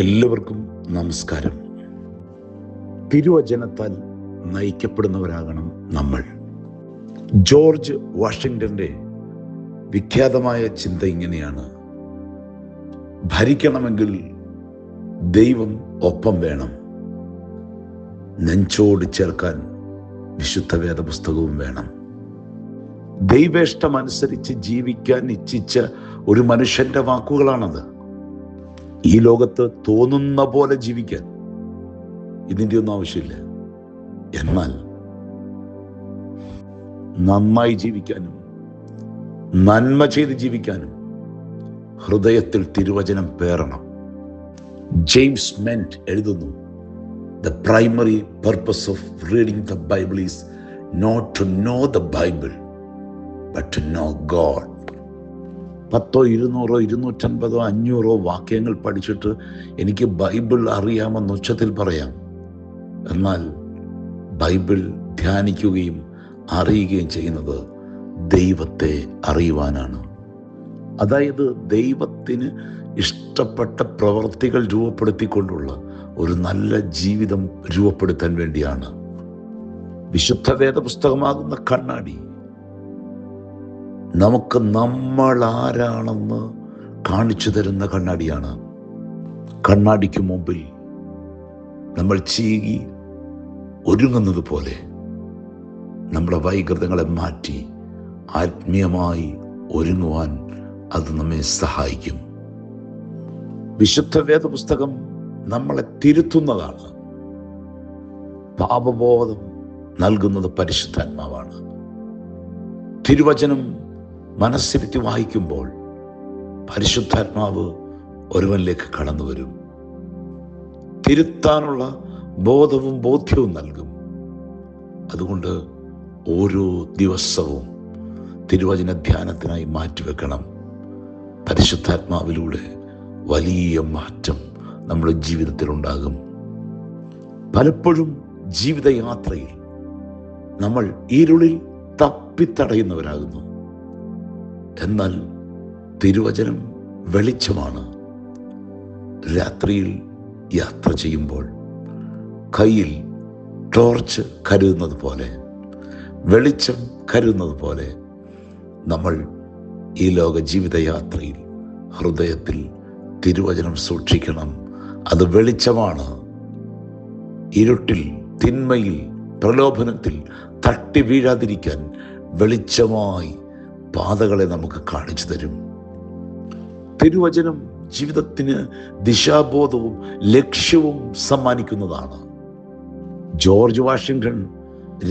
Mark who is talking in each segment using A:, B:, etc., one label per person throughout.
A: എല്ലാവർക്കും നമസ്കാരം. തിരുവചനത്താൽ നയിക്കപ്പെടുന്നവരാകണം നമ്മൾ. ജോർജ് വാഷിങ്ടന്റെ വിഖ്യാതമായ ചിന്ത ഇങ്ങനെയാണ്. ഭരിക്കണമെങ്കിൽ ദൈവം ഒപ്പം വേണം. നെഞ്ചോട് ചേർക്കാൻ വിശുദ്ധ വേദപുസ്തകവും വേണം. ദൈവേഷ്ടമനുസരിച്ച് ജീവിക്കാൻ ഇച്ഛിച്ച ഒരു മനുഷ്യന്റെ വാക്കുകളാണത്. ഈ ലോകത്ത് തോന്നുന്ന പോലെ ജീവിക്കാൻ ഇതിന്റെ ഒന്നും ആവശ്യമില്ല. എന്നാൽ നന്നായി ജീവിക്കാനും നന്മ ചെയ്ത് ജീവിക്കാനും ഹൃദയത്തിൽ തിരുവചനം പേറണം. ജെയിംസ് മെന്റ് എഴുതുന്നു the primary purpose of reading the Bible is not to know the Bible but to know God പത്തോ ഇരുന്നൂറോ ഇരുന്നൂറ്റൻപതോ അഞ്ഞൂറോ വാക്യങ്ങൾ പഠിച്ചിട്ട് എനിക്ക് ബൈബിൾ അറിയാമെന്ന് ഉച്ചത്തിൽ പറയാം. എന്നാൽ ബൈബിൾ ധ്യാനിക്കുകയും അറിയുകയും ചെയ്യുന്നത് ദൈവത്തെ അറിയുവാനാണ്. അതായത് ദൈവത്തിന് ഇഷ്ടപ്പെട്ട പ്രവൃത്തികൾ രൂപപ്പെടുത്തിക്കൊണ്ടുള്ള ഒരു നല്ല ജീവിതം രൂപപ്പെടുത്താൻ വേണ്ടിയാണ്. വിശുദ്ധ വേദപുസ്തകമാകുന്ന കണ്ണാടി നമുക്ക് നമ്മൾ ആരാണെന്ന് കാണിച്ചു തരുന്ന കണ്ണാടിയാണ്. കണ്ണാടിക്ക് മുമ്പിൽ നമ്മൾ ചീകി ഒരുങ്ങുന്നത് പോലെ നമ്മുടെ വൈകൃതങ്ങളെ മാറ്റി ആത്മീയമായി ഒരുങ്ങുവാൻ അത് നമ്മെ സഹായിക്കും. വിശുദ്ധ വേദപുസ്തകം നമ്മളെ തിരുത്തുന്നതാണ്. പാപബോധം നൽകുന്നത് പരിശുദ്ധാത്മാവാണ്. തിരുവചനം മനസ്സിരുത്തി വായിക്കുമ്പോൾ പരിശുദ്ധാത്മാവ് ഒരുവനിലേക്ക് കടന്നു വരും. തിരുത്താനുള്ള ബോധവും ബോധ്യവും നൽകും. അതുകൊണ്ട് ഓരോ ദിവസവും തിരുവചന ധ്യാനത്തിനായി മാറ്റിവെക്കണം പരിശുദ്ധാത്മാവിലൂടെ വലിയ മാറ്റം നമ്മുടെ ജീവിതത്തിൽ ഉണ്ടാകും പലപ്പോഴും ജീവിതയാത്രയിൽ നമ്മൾ ഇരുളിൽ തപ്പിത്തടയുന്നവരാകുന്നു. എന്നാൽ തിരുവചനം വെളിച്ചമാണ്. രാത്രിയിൽ യാത്ര ചെയ്യുമ്പോൾ കയ്യിൽ ടോർച്ച് കരുതുന്നത് പോലെ വെളിച്ചം കരുതുന്നത് പോലെ നമ്മൾ ഈ ലോക ജീവിതയാത്രയിൽ ഹൃദയത്തിൽ തിരുവചനം സൂക്ഷിക്കണം. അത് വെളിച്ചമാണ്. ഇരുട്ടിൽ തിന്മയിൽ പ്രലോഭനത്തിൽ തട്ടി വീഴാതിരിക്കാൻ വെളിച്ചമായി പാതകളെ നമുക്ക് കാണിച്ചു തരും. തിരുവചനം ജീവിതത്തിന് ദിശാബോധവും ലക്ഷ്യവും സമ്മാനിക്കുന്നതാണ്. ജോർജ് വാഷിങ്ടൺ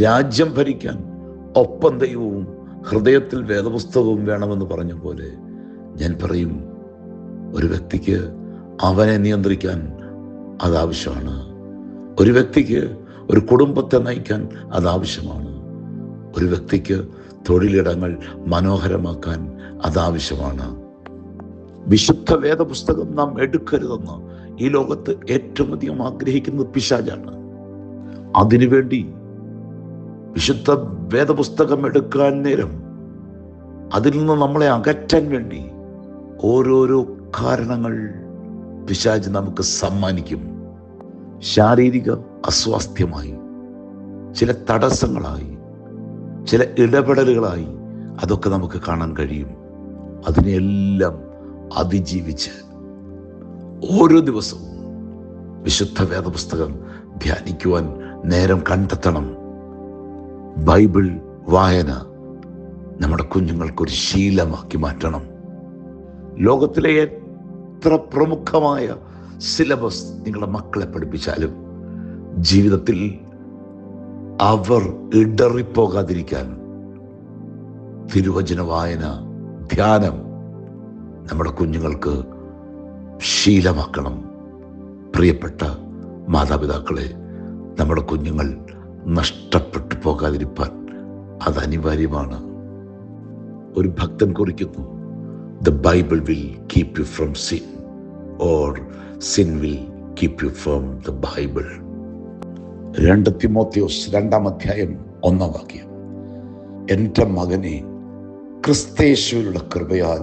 A: രാജ്യം ഭരിക്കാൻ ഒപ്പം ദൈവവും ഹൃദയത്തിൽ വേദപുസ്തകവും വേണമെന്ന് പറഞ്ഞ പോലെ ഞാൻ പറയും ഒരു വ്യക്തിക്ക് അവനെ നിയന്ത്രിക്കാൻ അത് ആവശ്യമാണ്. ഒരു വ്യക്തിക്ക് ഒരു കുടുംബത്തെ നയിക്കാൻ അത് ആവശ്യമാണ്. ഒരു വ്യക്തിക്ക് തൊഴിലിടങ്ങൾ മനോഹരമാക്കാൻ അതാവശ്യമാണ്. വിശുദ്ധ വേദപുസ്തകം നാം എടുക്കരുതെന്ന് ഈ ലോകത്ത് ഏറ്റവും അധികം ആഗ്രഹിക്കുന്നത് പിശാജാണ് അതിനുവേണ്ടി വിശുദ്ധ വേദപുസ്തകം എടുക്കാൻ നേരം അതിൽ നിന്ന് നമ്മളെ അകറ്റാൻ വേണ്ടി ഓരോരോ കാരണങ്ങൾ പിശാജ് നമുക്ക് സമ്മാനിക്കും. ശാരീരിക അസ്വാസ്ഥ്യമായി ചില തടസ്സങ്ങളായി ചില ഇടപെടലുകളായി അതൊക്കെ നമുക്ക് കാണാൻ കഴിയും. അതിനെയെല്ലാം അതിജീവിച്ച് ഓരോ ദിവസവും വിശുദ്ധ വേദപുസ്തകം ധ്യാനിക്കുവാൻ നേരം കണ്ടെത്തണം. ബൈബിൾ വായന നമ്മുടെ കുഞ്ഞുങ്ങൾക്കൊരു ശീലമാക്കി മാറ്റണം. ലോകത്തിലെ എത്ര പ്രമുഖമായ സിലബസ് നിങ്ങളുടെ മക്കളെ പഠിപ്പിച്ചാലും ജീവിതത്തിൽ അവർ ഇടറിപ്പോകാതിരിക്കാൻ. തിരുവചന വായന ധ്യാനം നമ്മുടെ കുഞ്ഞുങ്ങൾക്ക് ശീലമാക്കണം. പ്രിയപ്പെട്ട മാതാപിതാക്കളെ നമ്മുടെ കുഞ്ഞുങ്ങൾ നഷ്ടപ്പെട്ടു പോകാതിരിക്കാൻ അത് അനിവാര്യമാണ് ഒരു ഭക്തൻ കുറിക്കുന്നു the Bible will keep you from sin or sin will keep you from the Bible രണ്ട് തിമോത്യോസ് രണ്ടാം അധ്യായം ഒന്നാം വാക്യം. എന്റെ മകനെ ക്രിസ്തേശ്വരുടെ കൃപയാൽ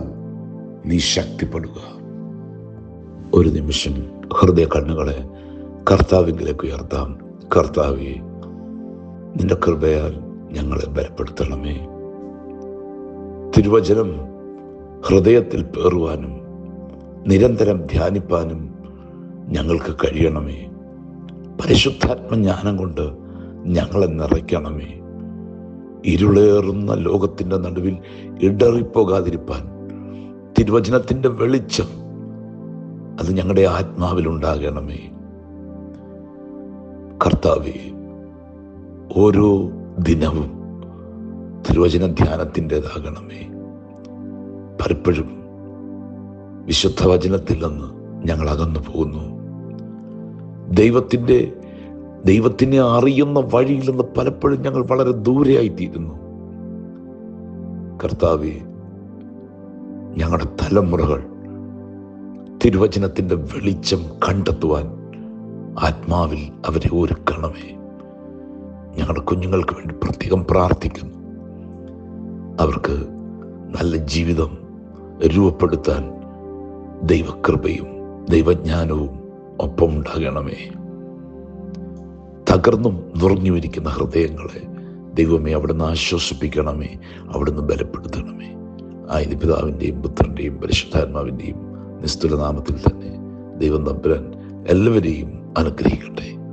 A: നീ ശക്തിപ്പെടുക. ഒരു നിമിഷം ഹൃദയ കണ്ണുകളെ കർത്താവിങ്കിലേക്ക് ഉയർത്താം. കർത്താവെ നിന്റെ കൃപയാൽ ഞങ്ങളെ ബലപ്പെടുത്തണമേ. തിരുവചനം ഹൃദയത്തിൽ പേറുവാനും നിരന്തരം ധ്യാനിപ്പാനും ഞങ്ങൾക്ക് കഴിയണമേ. പരിശുദ്ധാത്മജ്ഞാനം കൊണ്ട് ഞങ്ങളെ നിറയ്ക്കണമേ. ഇരുളേറുന്ന ലോകത്തിന്റെ നടുവിൽ ഇടറിപ്പോകാതിരിപ്പാൻ തിരുവചനത്തിന്റെ വെളിച്ചം അത് ഞങ്ങളുടെ ആത്മാവിൽ ഉണ്ടാകണമേ. കർത്താവെ ഓരോ ദിനവും തിരുവചന ധ്യാനത്തിന്റെതാകണമേ. പലപ്പോഴും വിശുദ്ധ വചനത്തിൽ നിന്ന് ഞങ്ങൾ അകന്നു പോകുന്നു. ദൈവത്തിന്റെ ദൈവത്തിനെ അറിയുന്ന വഴിയിൽ നിന്ന് പലപ്പോഴും ഞങ്ങൾ വളരെ ദൂരെയായിത്തീരുന്നു. കർത്താവെ ഞങ്ങളുടെ തലമുറകൾ തിരുവചനത്തിന്റെ വെളിച്ചം കണ്ടെത്തുവാൻ ആത്മാവിൽ അവരെ ഒരുക്കണമേ. ഞങ്ങളുടെ കുഞ്ഞുങ്ങൾക്ക് വേണ്ടി പ്രത്യേകം പ്രാർത്ഥിക്കുന്നു. അവർക്ക് നല്ല ജീവിതം രൂപപ്പെടുത്താൻ ദൈവകൃപയും ദൈവജ്ഞാനവും ഒപ്പം ഉണ്ടാകണമേ. തകർന്നും നുറഞ്ഞുമിരിക്കുന്ന ഹൃദയങ്ങളെ ദൈവമേ അവിടുന്ന് ആശ്വസിപ്പിക്കണമേ അവിടുന്ന് ബലപ്പെടുത്തണമേ. ആയത് പിതാവിന്റെയും പുത്രന്റെയും പരിശുദ്ധാത്മാവിന്റെയും നിസ്തുലനാമത്തിൽ തന്നെ ദൈവം തമ്പുരാൻ എല്ലാവരെയും അനുഗ്രഹിക്കട്ടെ.